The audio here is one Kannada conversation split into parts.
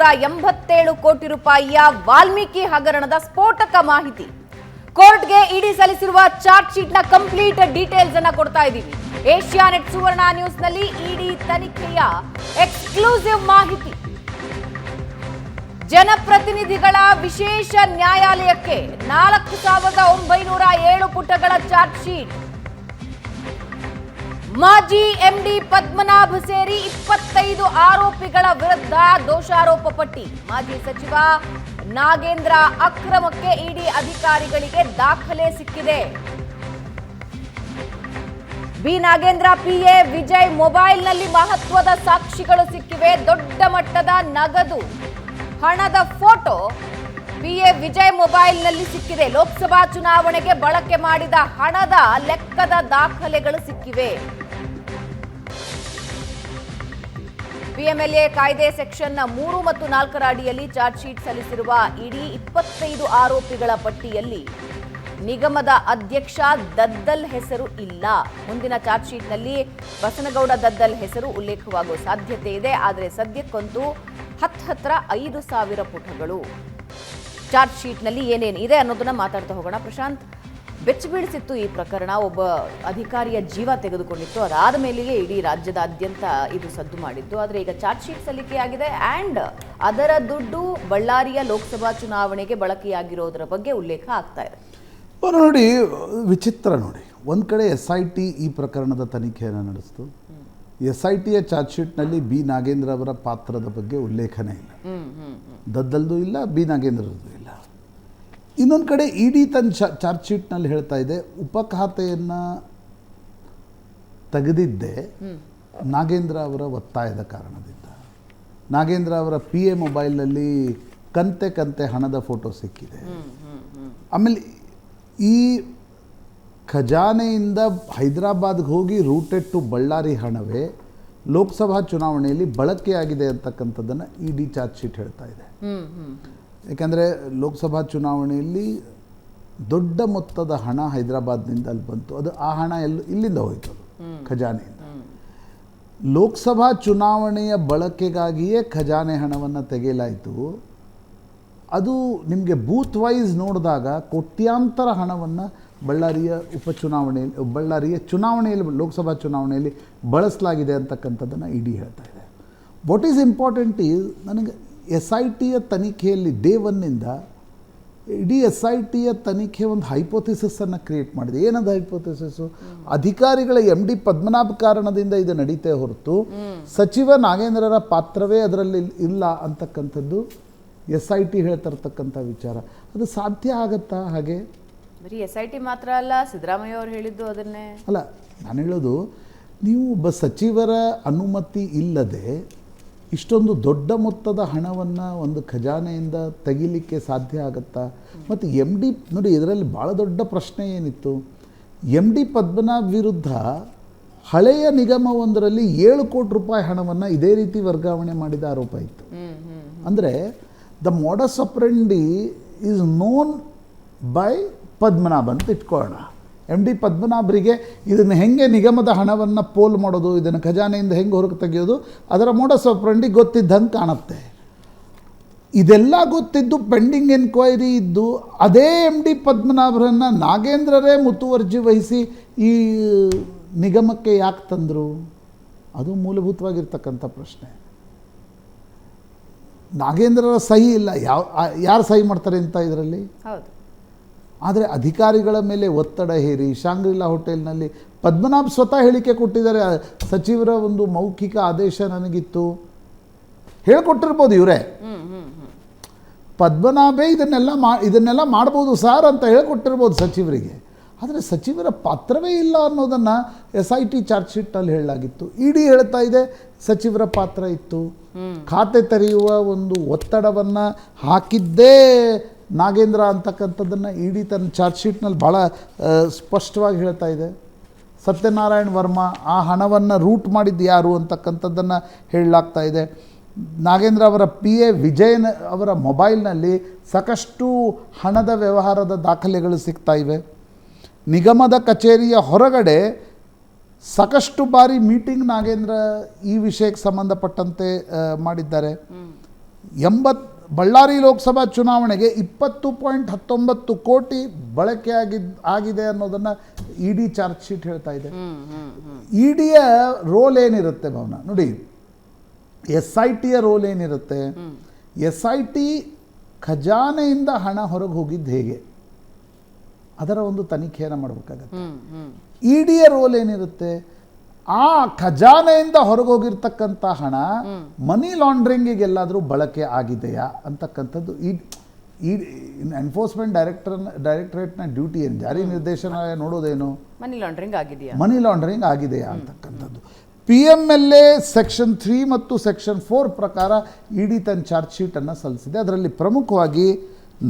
ಒಂಬೈನೂರ ಎಂಬತ್ತೇಳು ಕೋಟಿ ರೂಪಾಯಿಯ ವಾಲ್ಮೀಕಿ ಹಗರಣದ ಸ್ಫೋಟಕ ಮಾಹಿತಿ. ಕೋರ್ಟ್ಗೆ ಇಡಿ ಸಲ್ಲಿಸಿರುವ ಚಾರ್ಜ್ ಶೀಟ್ನ ಕಂಪ್ಲೀಟ್ ಡೀಟೇಲ್ಸ್ ಅನ್ನ ಕೊಡ್ತಾ ಇದ್ದೀವಿ. ಏಷ್ಯಾನೆಟ್ ಸುವರ್ಣ ನ್ಯೂಸ್ನಲ್ಲಿ ಇಡಿ ತನಿಖೆಯ ಎಕ್ಸ್ಕ್ಲೂಸಿವ್ ಮಾಹಿತಿ. ಜನಪ್ರತಿನಿಧಿಗಳ ವಿಶೇಷ ನ್ಯಾಯಾಲಯಕ್ಕೆ ನಾಲ್ಕು ಸಾವಿರದ ಒಂಬೈನೂರ ಏಳು ಪುಟಗಳ ಚಾರ್ಜ್ ಶೀಟ್. ಮಾಜಿ ಎಂಡಿ ಪದ್ಮನಾಭ ಸೇರಿ ಇಪ್ಪತ್ತೈದು ಆರೋಪಿಗಳ ವಿರುದ್ಧ ದೋಷಾರೋಪ ಪಟ್ಟಿ. ಮಾಜಿ ಸಚಿವ ನಾಗೇಂದ್ರ ಅಕ್ರಮಕ್ಕೆ ಇಡಿ ಅಧಿಕಾರಿಗಳಿಗೆ ದಾಖಲೆ ಸಿಕ್ಕಿದೆ. ಬಿ ನಾಗೇಂದ್ರ, ಪಿಎ ವಿಜಯ್ ಮೊಬೈಲ್ನಲ್ಲಿ ಮಹತ್ವದ ಸಾಕ್ಷಿಗಳು ಸಿಕ್ಕಿವೆ. ದೊಡ್ಡ ಮಟ್ಟದ ನಗದು ಹಣದ ಫೋಟೋ ಪಿಎ ವಿಜಯ್ ಮೊಬೈಲ್ನಲ್ಲಿ ಸಿಕ್ಕಿದೆ. ಲೋಕಸಭಾ ಚುನಾವಣೆಗೆ ಬಳಕೆ ಮಾಡಿದ ಹಣದ ಲೆಕ್ಕದ ದಾಖಲೆಗಳು ಸಿಕ್ಕಿವೆ. ಪಿಎಂಎಲ್ಎ ಕಾಯ್ದೆ ಸೆಕ್ಷನ್ ಮೂರು ಮತ್ತು ನಾಲ್ಕರ ಅಡಿಯಲ್ಲಿ ಚಾರ್ಜ್ ಶೀಟ್ ಸಲ್ಲಿಸಿರುವ ಇಡೀ ಇಪ್ಪತ್ತೈದು ಆರೋಪಿಗಳ ಪಟ್ಟಿಯಲ್ಲಿ ನಿಗಮದ ಅಧ್ಯಕ್ಷ ದದ್ದಲ್ ಹೆಸರು ಇಲ್ಲ. ಮುಂದಿನ ಚಾರ್ಜ್ ಶೀಟ್ನಲ್ಲಿ ಬಸನಗೌಡ ದದ್ದಲ್ ಹೆಸರು ಉಲ್ಲೇಖವಾಗುವ ಸಾಧ್ಯತೆ ಇದೆ. ಆದರೆ ಸದ್ಯಕ್ಕಂತೂ ಹತ್ತು ಐದು ಸಾವಿರ ಪುಟಗಳು. ಚಾರ್ಜ್ ಶೀಟ್ನಲ್ಲಿ ಏನೇನು ಇದೆ ಅನ್ನೋದನ್ನ ಮಾತಾಡ್ತಾ ಹೋಗೋಣ. ಪ್ರಶಾಂತ್ ಬೆಚ್ಚ ಬೀಳಿಸಿತ್ತು ಈ ಪ್ರಕರಣ. ಒಬ್ಬ ಅಧಿಕಾರಿಯ ಜೀವ ತೆಗೆದುಕೊಂಡಿತ್ತು. ಅದಾದ ಮೇಲೆಯೇ ಇಡೀ ರಾಜ್ಯದಾದ್ಯಂತ ಇದು ಸದ್ದು ಮಾಡಿದ್ದು. ಆದರೆ ಈಗ ಚಾರ್ಜ್ ಶೀಟ್ ಸಲ್ಲಿಕೆಯಾಗಿದೆ ಆ್ಯಂಡ್ ಅದರ ದುಡ್ಡು ಬಳ್ಳಾರಿಯ ಲೋಕಸಭಾ ಚುನಾವಣೆಗೆ ಬಳಕೆಯಾಗಿರೋದರ ಬಗ್ಗೆ ಉಲ್ಲೇಖ ಆಗ್ತಾ ಇದೆ. ನೋಡಿ ವಿಚಿತ್ರ ನೋಡಿ. ಒಂದು ಕಡೆ ಎಸ್ ಐ ಟಿ ಈ ಪ್ರಕರಣದ ತನಿಖೆಯನ್ನು ನಡೆಸ್ತು. ಎಸ್ ಐ ಟಿಯ ಚಾರ್ಜ್ ಶೀಟ್ನಲ್ಲಿ ಬಿ ನಾಗೇಂದ್ರ ಅವರ ಪಾತ್ರದ ಬಗ್ಗೆ ಉಲ್ಲೇಖನೇ ಇಲ್ಲ. ದದ್ದಲ್ದು ಇಲ್ಲ ಬಿ ನಾಗೇಂದ್ರದ್ದು ಇನ್ನೊಂದು ಕಡೆ ಇಡಿ ತನ್ನ ಚಾ ಚಾರ್ಜ್ ಶೀಟ್ನಲ್ಲಿ ಹೇಳ್ತಾ ಇದೆ ಉಪ ಖಾತೆಯನ್ನು ತೆಗೆದಿದ್ದೆ ನಾಗೇಂದ್ರ ಅವರ ಒತ್ತಾಯದ ಕಾರಣದಿಂದ. ನಾಗೇಂದ್ರ ಅವರ ಪಿ ಎ ಮೊಬೈಲ್ನಲ್ಲಿ ಕಂತೆ ಕಂತೆ ಹಣದ ಫೋಟೋ ಸಿಕ್ಕಿದೆ. ಆಮೇಲೆ ಈ ಖಜಾನೆಯಿಂದ ಹೈದರಾಬಾದ್ಗೆ ಹೋಗಿ ರೂಟೆಡ್ ಟು ಬಳ್ಳಾರಿ ಹಣವೇ ಲೋಕಸಭಾ ಚುನಾವಣೆಯಲ್ಲಿ ಬಳಕೆಯಾಗಿದೆ ಅಂತಕ್ಕಂಥದ್ದನ್ನು ಇ ಡಿ ಚಾರ್ಜ್ ಶೀಟ್ ಹೇಳ್ತಾ ಇದೆ. ಯಾಕಂದರೆ ಲೋಕಸಭಾ ಚುನಾವಣೆಯಲ್ಲಿ ದೊಡ್ಡ ಮೊತ್ತದ ಹಣ ಹೈದರಾಬಾದ್ನಿಂದ ಅಲ್ಲಿ ಬಂತು. ಅದು ಆ ಹಣ ಎಲ್ಲ ಇಲ್ಲಿಂದ ಹೋಯಿತು ಖಜಾನೆಯಿಂದ. ಲೋಕಸಭಾ ಚುನಾವಣೆಯ ಬಳಕೆಗಾಗಿಯೇ ಖಜಾನೆ ಹಣವನ್ನು ತೆಗೆಯಲಾಯಿತು. ಅದು ನಿಮಗೆ ಬೂತ್ ವೈಸ್ ನೋಡಿದಾಗ ಕೋಟ್ಯಾಂತರ ಹಣವನ್ನು ಬಳ್ಳಾರಿಯ ಉಪಚುನಾವಣೆಯಲ್ಲಿ ಬಳ್ಳಾರಿಯ ಚುನಾವಣೆಯಲ್ಲಿ ಲೋಕಸಭಾ ಚುನಾವಣೆಯಲ್ಲಿ ಬಳಸಲಾಗಿದೆ ಅಂತಕ್ಕಂಥದ್ದನ್ನು ಇಡಿ ಹೇಳ್ತಾ ಇದೆ. ವಾಟ್ ಈಸ್ ಇಂಪಾರ್ಟೆಂಟ್ ಈಸ್ ನನಗೆ ಎಸ್ ಐ ಟಿಯ ತನಿಖೆಯಲ್ಲಿ ಡೇ ಒನ್ನಿಂದ ಇಡೀ ಎಸ್ ಐ ಟಿಯ ತನಿಖೆ ಒಂದು ಹೈಪೋಥಿಸಿಸನ್ನು ಕ್ರಿಯೇಟ್ ಮಾಡಿದೆ. ಏನದು ಹೈಪೋಥಿಸಸ್ಸು ಅಧಿಕಾರಿಗಳ ಎಂ ಡಿ ಪದ್ಮನಾಭ ಕಾರಣದಿಂದ ಇದು ನಡೀತೇ ಹೊರತು ಸಚಿವ ನಾಗೇಂದ್ರರ ಪಾತ್ರವೇ ಅದರಲ್ಲಿ ಇಲ್ಲ ಅಂತಕ್ಕಂಥದ್ದು ಎಸ್ ಐ ಟಿ ಹೇಳ್ತಿರ್ತಕ್ಕಂಥ ವಿಚಾರ. ಅದು ಸಾಧ್ಯ ಆಗತ್ತಾ ಹಾಗೆ? ಬರೀ ಎಸ್ ಐ ಟಿ ಮಾತ್ರ ಅಲ್ಲ ಸಿದ್ದರಾಮಯ್ಯ ಅವರು ಹೇಳಿದ್ದು ಅದನ್ನೇ. ಅಲ್ಲ ನಾನು ಹೇಳೋದು ನೀವು ಒಬ್ಬ ಸಚಿವರ ಅನುಮತಿ ಇಲ್ಲದೆ ಇಷ್ಟೊಂದು ದೊಡ್ಡ ಮೊತ್ತದ ಹಣವನ್ನು ಒಂದು ಖಜಾನೆಯಿಂದ ತೆಗಿಲಿಕ್ಕೆ ಸಾಧ್ಯ ಆಗುತ್ತಾ? ಮತ್ತು ಎಂ ಡಿ ನೋಡಿ ಇದರಲ್ಲಿ ಭಾಳ ದೊಡ್ಡ ಪ್ರಶ್ನೆ ಏನಿತ್ತು? ಎಂ ಡಿ ಪದ್ಮನಾಭ್ ವಿರುದ್ಧ ಹಳೆಯ ನಿಗಮವೊಂದರಲ್ಲಿ ಏಳು ಕೋಟಿ ರೂಪಾಯಿ ಹಣವನ್ನು ಇದೇ ರೀತಿ ವರ್ಗಾವಣೆ ಮಾಡಿದ ಆರೋಪ ಇತ್ತು. ಅಂದರೆ the modus operandi is known by Padmanabh ಅಂತ ಇಟ್ಕೊಳ್ಳೋಣ. ಎಂ ಡಿ ಪದ್ಮನಾಭರಿಗೆ ಇದನ್ನು ಹೆಂಗೆ ನಿಗಮದ ಹಣವನ್ನು ಪೋಲ್ ಮಾಡೋದು, ಇದನ್ನು ಖಜಾನೆಯಿಂದ ಹೆಂಗೆ ಹೊರಗೆ ತೆಗೆಯೋದು, ಅದರ ಮೋಡ ಸೊಪ್ರಂಡಿ ಗೊತ್ತಿದ್ದಂಗೆ ಕಾಣುತ್ತೆ. ಇದೆಲ್ಲ ಗೊತ್ತಿದ್ದು ಪೆಂಡಿಂಗ್ ಎನ್ಕ್ವೈರಿ ಇದ್ದು, ಅದೇ ಎಂ ಡಿ ಪದ್ಮನಾಭರನ್ನು ನಾಗೇಂದ್ರರೇ ಮುತುವರ್ಜಿ ವಹಿಸಿ ಈ ನಿಗಮಕ್ಕೆ ಯಾಕೆ ತಂದರು? ಅದು ಮೂಲಭೂತವಾಗಿರ್ತಕ್ಕಂಥ ಪ್ರಶ್ನೆ. ನಾಗೇಂದ್ರರ ಸಹಿ ಇಲ್ಲ. ಯಾವ ಯಾರು ಸಹಿ ಮಾಡ್ತಾರೆ ಅಂತ ಇದರಲ್ಲಿ? ಹೌದು. ಆದರೆ ಅಧಿಕಾರಿಗಳ ಮೇಲೆ ಒತ್ತಡ ಹೇರಿ ಶಾಂಗ್ರಿಲಾ ಹೋಟೆಲ್ನಲ್ಲಿ ಪದ್ಮನಾಭ್ ಸ್ವತಃ ಹೇಳಿಕೆ ಕೊಟ್ಟಿದ್ದಾರೆ. ಸಚಿವರ ಒಂದು ಮೌಖಿಕ ಆದೇಶ ನನಗಿತ್ತು. ಹೇಳ್ಕೊಟ್ಟಿರ್ಬೋದು ಇವರೇ. ಪದ್ಮನಾಭೇ ಇದನ್ನೆಲ್ಲ ಮಾ ಇದನ್ನೆಲ್ಲ ಮಾಡ್ಬೋದು ಸರ್ ಅಂತ ಹೇಳ್ಕೊಟ್ಟಿರ್ಬೋದು ಸಚಿವರಿಗೆ. ಆದರೆ ಸಚಿವರ ಪಾತ್ರವೇ ಇಲ್ಲ ಅನ್ನೋದನ್ನು ಎಸ್ ಐ ಟಿ ಚಾರ್ಜ್ ಶೀಟ್ನಲ್ಲಿ ಹೇಳಲಾಗಿತ್ತು. ಇಡಿ ಹೇಳ್ತಾ ಇದೆ ಸಚಿವರ ಪಾತ್ರ ಇತ್ತು. ಖಾತೆ ತೆರೆಯುವ ಒಂದು ಒತ್ತಡವನ್ನು ಹಾಕಿದ್ದೇ ನಾಗೇಂದ್ರ ಅಂತಕ್ಕಂಥದ್ದನ್ನು ಇಡೀ ತನ್ನ ಚಾರ್ಜ್ ಶೀಟ್ನಲ್ಲಿ ಭಾಳ ಸ್ಪಷ್ಟವಾಗಿ ಹೇಳ್ತಾ ಇದೆ. ಸತ್ಯನಾರಾಯಣ್ ವರ್ಮಾ ಆ ಹಣವನ್ನು ರೂಟ್ ಮಾಡಿದ್ದು ಯಾರು ಅಂತಕ್ಕಂಥದ್ದನ್ನು ಹೇಳಲಾಗ್ತಾ ಇದೆ. ನಾಗೇಂದ್ರ ಅವರ ಪಿ ಎ ವಿಜಯನ್ ಅವರ ಮೊಬೈಲ್ನಲ್ಲಿ ಸಾಕಷ್ಟು ಹಣದ ವ್ಯವಹಾರದ ದಾಖಲೆಗಳು ಸಿಗ್ತಾ ಇವೆ. ನಿಗಮದ ಕಚೇರಿಯ ಹೊರಗಡೆ ಸಾಕಷ್ಟು ಬಾರಿ ಮೀಟಿಂಗ್ ನಾಗೇಂದ್ರ ಈ ವಿಷಯಕ್ಕೆ ಸಂಬಂಧಪಟ್ಟಂತೆ ಮಾಡಿದ್ದಾರೆ. ಎಂಬತ್ ಬಳ್ಳಾರಿ ಲೋಕಸಭಾ ಚುನಾವಣೆಗೆ ಇಪ್ಪತ್ತು ಪಾಯಿಂಟ್ ಹತ್ತೊಂಬತ್ತು ಕೋಟಿ ಬಳಕೆ ಆಗಿದ್ ಆಗಿದೆ ಅನ್ನೋದನ್ನ ಇ ಡಿ ಚಾರ್ಜ್ ಶೀಟ್ ಹೇಳ್ತಾ ಇದೆ. ಇ ಡಿಯ ರೋಲ್ ಏನಿರುತ್ತೆ ಭವನ ನೋಡಿ ಎಸ್ ಐ ಟಿಯ ರೋಲ್ ಏನಿರುತ್ತೆ? ಎಸ್ ಐ ಟಿ ಖಜಾನೆಯಿಂದ ಹಣ ಹೊರಗೆ ಹೋಗಿದ್ದು ಹೇಗೆ? ಅದರ ಒಂದು ತನಿಖೆಯನ್ನು ಮಾಡಬೇಕಾಗತ್ತೆ. ಇ ಡಿಯ ರೋಲ್ ಏನಿರುತ್ತೆ? ಆ ಖಜಾನೆಯಿಂದ ಹೊರಗೋಗಿರ್ತಕ್ಕಂಥ ಹಣ ಮನಿ ಲಾಂಡ್ರಿಂಗಿಗೆಲ್ಲಾದರೂ ಬಳಕೆ ಆಗಿದೆಯಾ ಅಂತಕ್ಕಂಥದ್ದು. ಈ ಈ ಎನ್ಫೋರ್ಸ್ಮೆಂಟ್ ಡೈರೆಕ್ಟರ್ ಡೈರೆಕ್ಟರೇಟ್ನ ಡ್ಯೂಟಿ ಏನು? ಜಾರಿ ನಿರ್ದೇಶನಾಲಯ ನೋಡೋದೇನು? ಮನಿ ಲಾಂಡ್ರಿಂಗ್ ಆಗಿದೆಯಾ? ಮನಿ ಲಾಂಡ್ರಿಂಗ್ ಆಗಿದೆಯಾ ಅಂತಕ್ಕಂಥದ್ದು. P M L A section three ಮತ್ತು ಸೆಕ್ಷನ್ ಫೋರ್ ಪ್ರಕಾರ ಇಡಿ ತನ್ನ ಚಾರ್ಜ್ ಶೀಟನ್ನು ಸಲ್ಲಿಸಿದೆ. ಅದರಲ್ಲಿ ಪ್ರಮುಖವಾಗಿ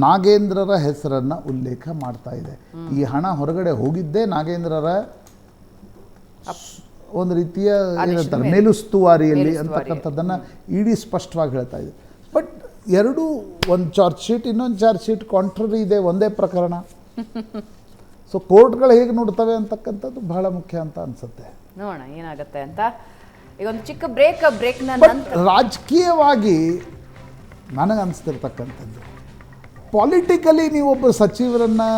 ನಾಗೇಂದ್ರರ ಹೆಸರನ್ನು ಉಲ್ಲೇಖ ಮಾಡ್ತಾ ಇದೆ. ಈ ಹಣ ಹೊರಗಡೆ ಹೋಗಿದ್ದೇ ನಾಗೇಂದ್ರರ ಒಂದು ರೀತಿಯ ಏನಂತಾರೆ ಮೇಲೆ. ಮೇಲುಸ್ತುವಾರಿಯಲ್ಲಿ ಮೇಲುಸ್ತುವಾರಿ. ಅಂತಕ್ಕಂಥದ್ದನ್ನು ಇಡೀ ಸ್ಪಷ್ಟವಾಗಿ ಹೇಳ್ತಾ ಇದೆ. ಬಟ್ ಎರಡು ಒಂದು ಚಾರ್ಜ್ ಶೀಟ್ ಇನ್ನೊಂದು ಚಾರ್ಜ್ ಶೀಟ್ ಕಾಂಟ್ರರಿ ಇದೆ ಒಂದೇ ಪ್ರಕರಣ. ಸೊ ಕೋರ್ಟ್ಗಳು ಹೇಗೆ ನೋಡ್ತವೆ ಅಂತಕ್ಕಂಥದ್ದು ಬಹಳ ಮುಖ್ಯ ಅಂತ ಅನ್ಸುತ್ತೆ. ನೋಡೋಣ ಏನಾಗುತ್ತೆ ಅಂತ. ಈಗ ಒಂದು ಚಿಕ್ಕ ಬ್ರೇಕ್ ಬ್ರೇಕ್ ರಾಜಕೀಯವಾಗಿ ನನಗೆ ಅನಿಸ್ತಿರ್ತಕ್ಕಂಥದ್ದು ಪಾಲಿಟಿಕಲಿ ನೀವೊಬ್ಬ ಸಚಿವರನ್ನು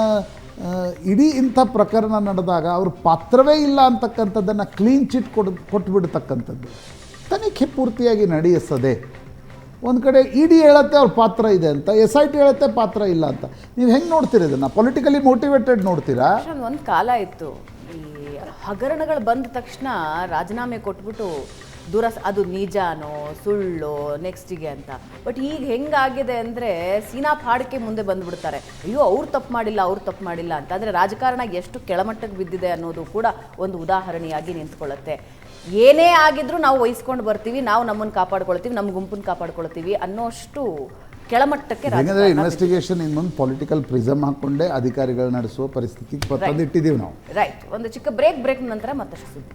ಇಡೀ ಇಂಥ ಪ್ರಕರಣ ನಡೆದಾಗ ಅವ್ರ ಪಾತ್ರವೇ ಇಲ್ಲ ಅಂತಕ್ಕಂಥದ್ದನ್ನು ಕ್ಲೀನ್ ಚಿಟ್ ಕೊಡು, ಕೊಟ್ಬಿಡ್ತಕ್ಕಂಥದ್ದು. ತನಿಖೆ ಪೂರ್ತಿಯಾಗಿ ನಡೆಯಿಸದೆ ಒಂದು ಕಡೆ ಇ ಡಿ ಹೇಳತ್ತೆ ಅವ್ರ ಪಾತ್ರ ಇದೆ ಅಂತ ಎಸ್ ಐ ಟಿ ಹೇಳತ್ತೆ ಪಾತ್ರ ಇಲ್ಲ ಅಂತ. ನೀವು ಹೆಂಗೆ ನೋಡ್ತೀರಿ ಇದನ್ನು? ಪೊಲಿಟಿಕಲಿ ಮೋಟಿವೇಟೆಡ್ ನೋಡ್ತೀರಾ? ಒಂದು ಕಾಲ ಇತ್ತು. ಈ ಹಗರಣಗಳು ಬಂದ ತಕ್ಷಣ ರಾಜೀನಾಮೆ ಕೊಟ್ಬಿಟ್ಟು ದೂರ ಅದು ನಿಜಾನೋ ಸುಳ್ಳು ನೆಕ್ಸ್ಟಿಗೆ ಅಂತ. ಬಟ್ ಈಗ ಹೆಂಗಾಗಿದೆ ಅಂದರೆ ಸೀನಾ ಪಾಡಕ್ಕೆ ಮುಂದೆ ಬಂದ್ಬಿಡ್ತಾರೆ. ಅಯ್ಯೋ ಅವ್ರು ತಪ್ಪು ಮಾಡಿಲ್ಲ ಅವ್ರು ತಪ್ಪು ಮಾಡಿಲ್ಲ ಅಂತ. ಅಂದರೆ ರಾಜಕಾರಣ ಎಷ್ಟು ಕೆಳಮಟ್ಟಕ್ಕೆ ಬಿದ್ದಿದೆ ಅನ್ನೋದು ಕೂಡ ಒಂದು ಉದಾಹರಣೆಯಾಗಿ ನಿಂತ್ಕೊಳ್ಳುತ್ತೆ. ಏನೇ ಆಗಿದ್ರೂ ನಾವು ವಹಿಸ್ಕೊಂಡು ಬರ್ತೀವಿ ನಾವು ನಮ್ಮನ್ನು ಕಾಪಾಡ್ಕೊಳ್ತೀವಿ ನಮ್ಮ ಗುಂಪನ್ನು ಕಾಪಾಡ್ಕೊಳ್ತೀವಿ ಅನ್ನೋಷ್ಟು ಕೆಳಮಟ್ಟಕ್ಕೆ ಯಾಕಂದ್ರೆ. ಇನ್ವೆಸ್ಟಿಗೇಷನ್ ಇನ್ನೊಂದು ಪೊಲಿಟಿಕಲ್ ಪ್ರಿಸಮ್ ಹಾಕೊಂಡೆ ಅಧಿಕಾರಿಗಳು ನಡೆಸುವ ಪರಿಸ್ಥಿತಿಗೆ ತಂದಿಟ್ಟಿದ್ದೀವಿ ನಾವು. ರೈಟ್ ಒಂದು ಚಿಕ್ಕ ಬ್ರೇಕ್ ಬ್ರೇಕ್ ನಂತರ ಮತ್ತಷ್ಟು ಸುದ್ದಿ.